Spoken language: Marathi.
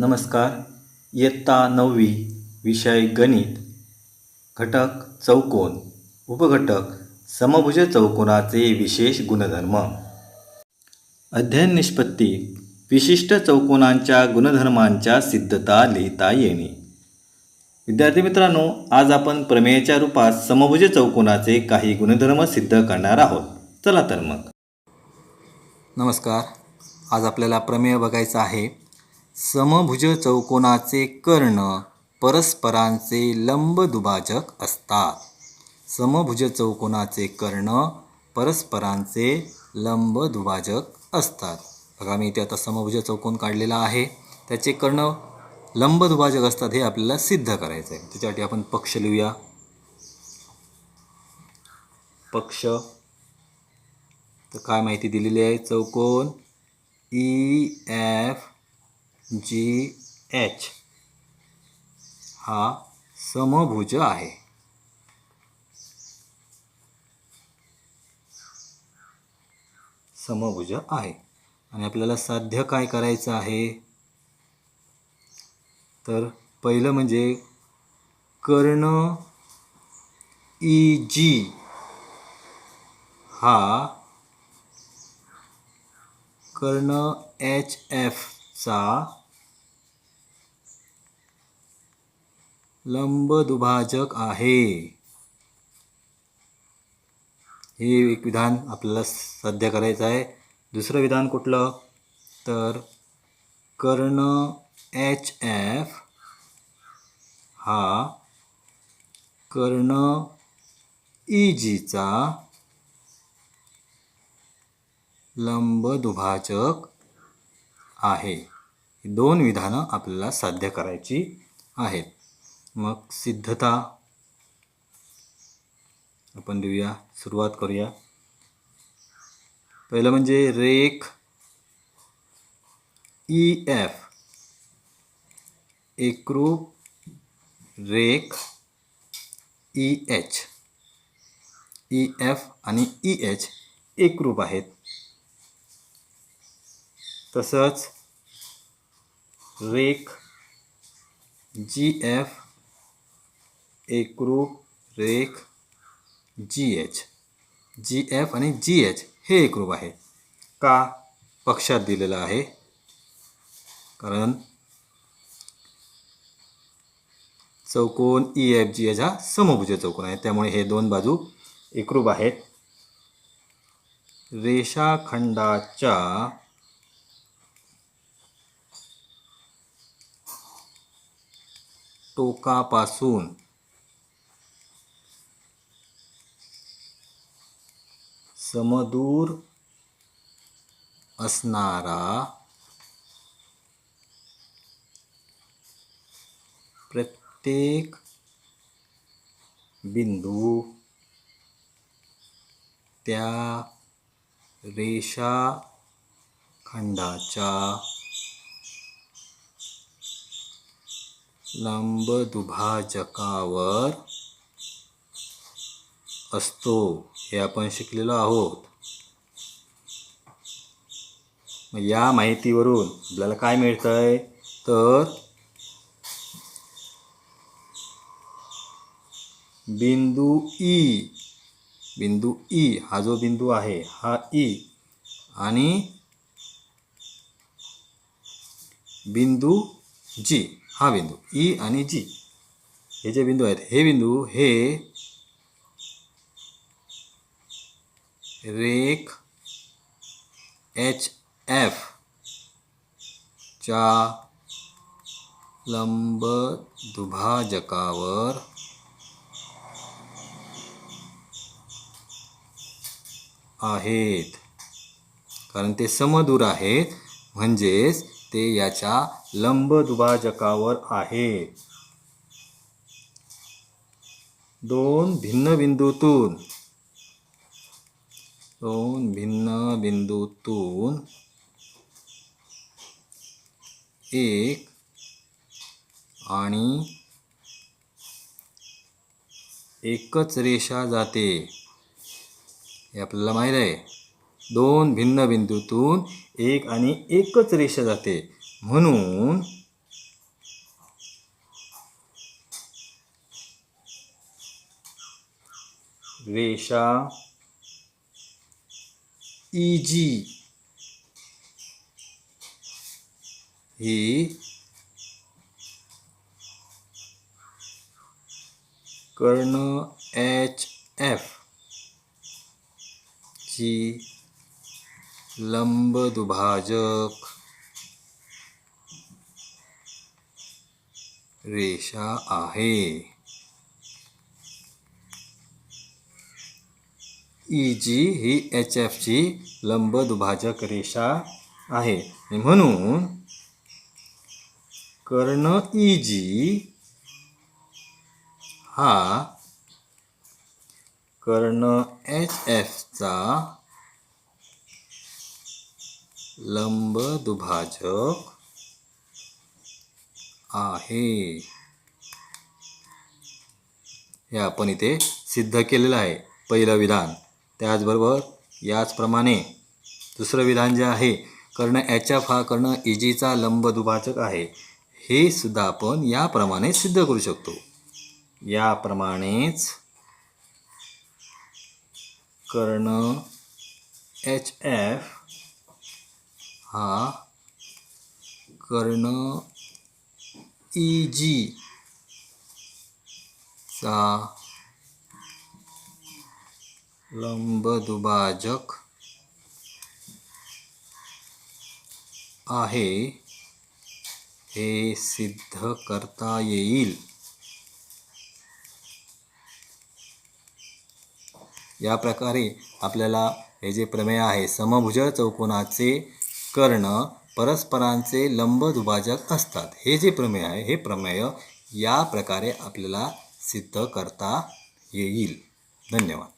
नमस्कार. इयत्ता नववी विषय गणित. घटक चौकोन. उपघटक समभुज चौकोनाचे विशेष गुणधर्म. अध्ययन निष्पत्ती. विशिष्ट चौकोनांच्या गुणधर्मांच्या सिद्धता लिहिता येणे. विद्यार्थी मित्रांनो आज आपण प्रमेयाच्या रूपात समभुज चौकोनाचे काही गुणधर्म सिद्ध करणार आहोत. चला तर मग. नमस्कार. आज आपल्याला प्रमेय बघायचं आहे. समभुज चौकोनाचे कर्ण परस्परांचे लंब दुभाजक असतात. समभुज चौकोनाचे कर्ण परस्परांचे लंब दुभाजक असतात. बघा मी इथे आता समभुज चौकोन काढलेला आहे. त्याचे कर्ण लंब दुभाजक असतात हे आपल्याला सिद्ध करायचं आहे त्याच्यासाठी आपण पक्ष लिहूया. पक्ष. तर काय माहिती दिलेली आहे? चौकोन ई एफ जी एच हा समभुज आहे. समभुज आहे. आणि आपल्याला साध्य काय करायचं आहे? तर पहिलं म्हणजे कर्ण ई जी हा कर्ण एच एफ चा लंब दुभाजक आहे. हे एक विधान आपल्याला साध्य करायचं आहे. दुसरं विधान कुठलं? तर कर्ण एच एफ हा कर्ण ई जीचा लंब दुभाजक आहे. ही दोन विधानं आपल्याला साध्य करायची आहेत. मग सिद्धता आपण देऊया सुरुवात करूया. पहिलं म्हणजे रेख ई एफ एकरूप रेख ई एच ई एफ आणि ई एच एकरूप आहेत. तसंच रेक जी एफ एकरूप रेख जी एच जी एफ आणि जी एच हे एकरूप आहे. का पक्षात दिलेलं आहे? कारण चौकोन ई एफ जी एच हा समभुज चौकोन आहे. त्यामुळे हे दोन बाजू एकरूप आहेत. रेषाखंडाच्या टोकापासून. समदूर असणारा प्रत्येक बिंदू त्या रेषाखंडाच्या लंब दुभाजकावर असतो हे आपण शिकलेलो आहोत. या माहितीवरून आपल्याला काय मिळतंय? तर बिंदू ई. बिंदू ई हा जो बिंदू आहे हा ई. आणि बिंदू जी. हा बिंदू. ई आणि जी. हे जे बिंदू आहेत हे बिंदू हे रेख एच एफ च्या लंब दुभाजकावर आहेत. कारण ते समदूर आहेत म्हणजेच ते याच्या लंब दुभाजकावर आहेत दोन भिन्न बिंदूतून दोन भिन्न बिंदूतून एक आणि एकच रेषा जाते. हे आपल्याला माहीत आहे. दोन भिन्न बिंदूतून एक आणि एकच रेषा जाते. म्हणून रेषा ईजी ही कर्ण एच एफ़ ची लंबदुभाजक रेषा आहे. ई जी ही एच एफची लंबदुभाजक रेषा आहे. म्हणून कर्ण ई जी हा कर्ण एच एफचा लंबदुभाजक आहे. हे आपण इथे सिद्ध केलेलं आहे पहिलं विधान. त्याचबरोबर याचप्रमाणे दुसरं विधान जे आहे कर्ण एच एफ हा कर्ण इजीचा लंबदुभाजक आहे. हे सुद्धा आपण याप्रमाणे सिद्ध करू शकतो. याप्रमाणेच कर्ण एच एफ हा कर्ण ई जी चा लंबदुभाजक आहे हे सिद्ध करता येईल या प्रकारे आपल्याला हे जे प्रमेय आहे समभुज चौकोनाचे कर्ण परस्परांचे लंबदुभाजक असतात. हे जे प्रमेय आहे हे प्रमेय या प्रकारे आपल्याला सिद्ध करता येईल. धन्यवाद.